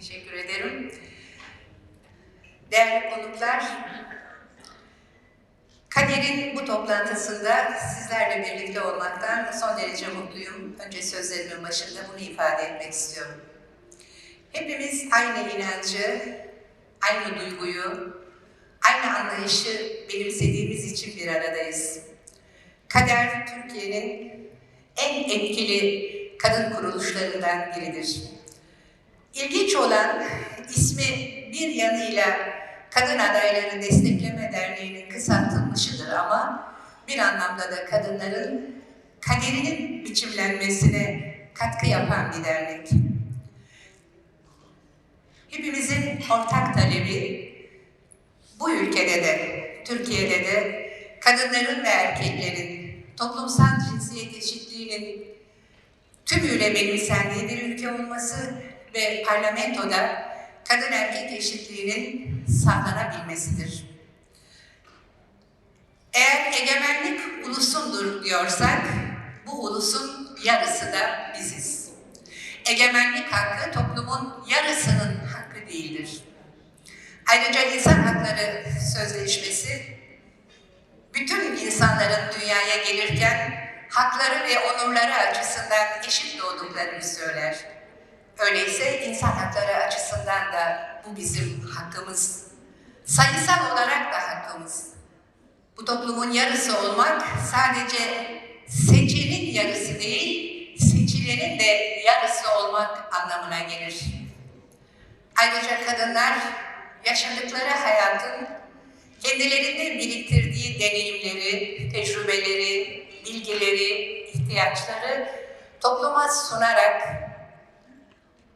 Teşekkür ederim. Değerli konuklar, Kader'in bu toplantısında sizlerle birlikte olmaktan son derece mutluyum. Önce sözlerimin başında bunu ifade etmek istiyorum. Hepimiz aynı inancı, aynı duyguyu, aynı anlayışı benimsediğimiz için bir aradayız. Kader, Türkiye'nin en etkili kadın kuruluşlarından biridir. İlginç olan ismi bir yanıyla Kadın Adayları Destekleme Derneği'nin kısaltılmışıdır ama bir anlamda da kadınların kaderinin biçimlenmesine katkı yapan bir dernek. Hepimizin ortak talebi bu ülkede de, Türkiye'de de kadınların ve erkeklerin toplumsal cinsiyet eşitliğinin tümüyle benimsendiği bir ülke olması ve parlamentoda kadın erkek eşitliğinin sağlanabilmesidir. Eğer egemenlik ulusundur diyorsak, bu ulusun yarısı da biziz. Egemenlik hakkı toplumun yarısının hakkı değildir. Ayrıca insan hakları sözleşmesi bütün insanların dünyaya gelirken hakları ve onurları açısından eşit doğduklarını söyler. Öyleyse insan hakları açısından da bu bizim hakkımız. Sayısal olarak da hakkımız. Bu toplumun yarısı olmak sadece seçenin yarısı değil, seçilenin de yarısı olmak anlamına gelir. Ayrıca kadınlar yaşadıkları hayatın kendilerinde biriktirdiği deneyimleri, tecrübeleri, bilgileri, ihtiyaçları topluma sunarak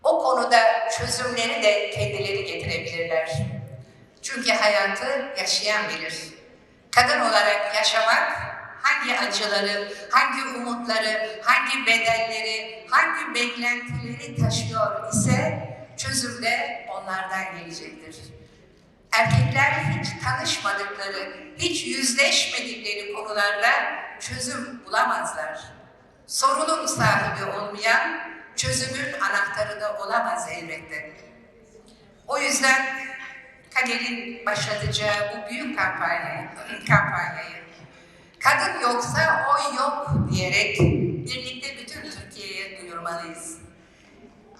o konuda çözümleri de kendileri getirebilirler. Çünkü hayatı yaşayan bilir. Kadın olarak yaşamak hangi acıları, hangi umutları, hangi bedelleri, hangi beklentileri taşıyor ise çözüm de onlardan gelecektir. Erkekler hiç tanışmadıkları, hiç yüzleşmedikleri konularda çözüm bulamazlar. Sorunun sahibi olmayan çözümün anahtarı da olamaz elbette. O yüzden Kader'in başlatacağı bu büyük kampanya, kampanyayı kadın yoksa oy yok diyerek birlikte bütün Türkiye'ye duyurmalıyız.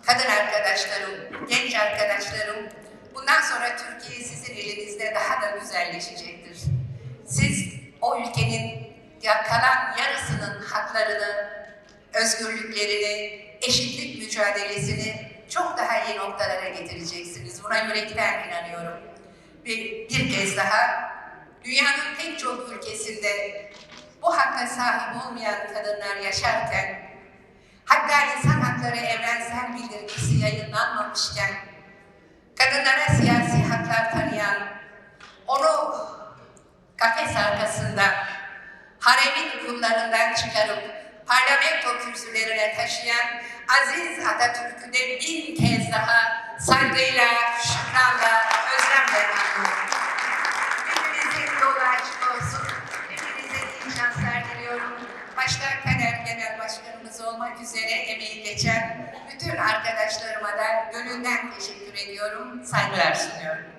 Kadın arkadaşlarım, genç arkadaşlarım, bundan sonra Türkiye sizin elinizde daha da güzelleşecektir. Siz o ülkenin kalan yarısının haklarını, özgürlüklerini, eşitlik mücadelesini çok daha iyi noktalara getireceksiniz. Buna yürekten inanıyorum. Ve bir kez daha dünyanın pek çok ülkesinde bu hakka sahip olmayan kadınlar yaşarken hatta insan hakları evrensel bildirgesi yayınlanmamışken kadınlara siyasi haklar tanıyan onu kafes arkasında haremin kullarından çıkarıp parlamento kürsülerine taşıyan aziz Atatürk'ü de bir kez daha saygıyla, şükranla, özlemle anıyorum. Hepinizin yolu açık olsun. Hepinize iyi şanslar diliyorum. Başta Kader Genel Başkanımız olmak üzere emeği geçen bütün arkadaşlarıma da gönülden teşekkür ediyorum, saygılar sunuyorum.